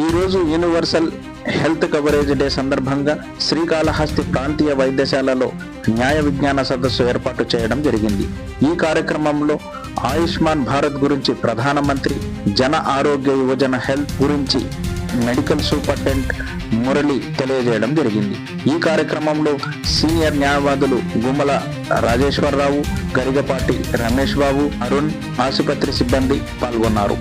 ఈరోజు universal health coverage day సందర్భంగా శ్రీకాళహస్తి ప్రాంతీయ వైద్యశాలలో న్యాయ విజ్ఞాన సదస్సు ఏర్పాటు చేయడం జరిగింది. ఈ కార్యక్రమంలో ఆయుష్మాన్ భారత్ గురించి ప్రధానమంత్రి జన ఆరోగ్య యువజన హెల్త్ గురించి మెడికల్ సూపరింటెండెంట్ మురళి తెలియజేయడం జరిగింది. ఈ కార్యక్రమంలో సీనియర్ న్యాయవాదులు గుమ్మల రాజేశ్వరరావు గరిగపాటి రమేష్ బాబు అరుణ్ ఆసుపత్రి సిబ్బంది పాల్గొన్నారు.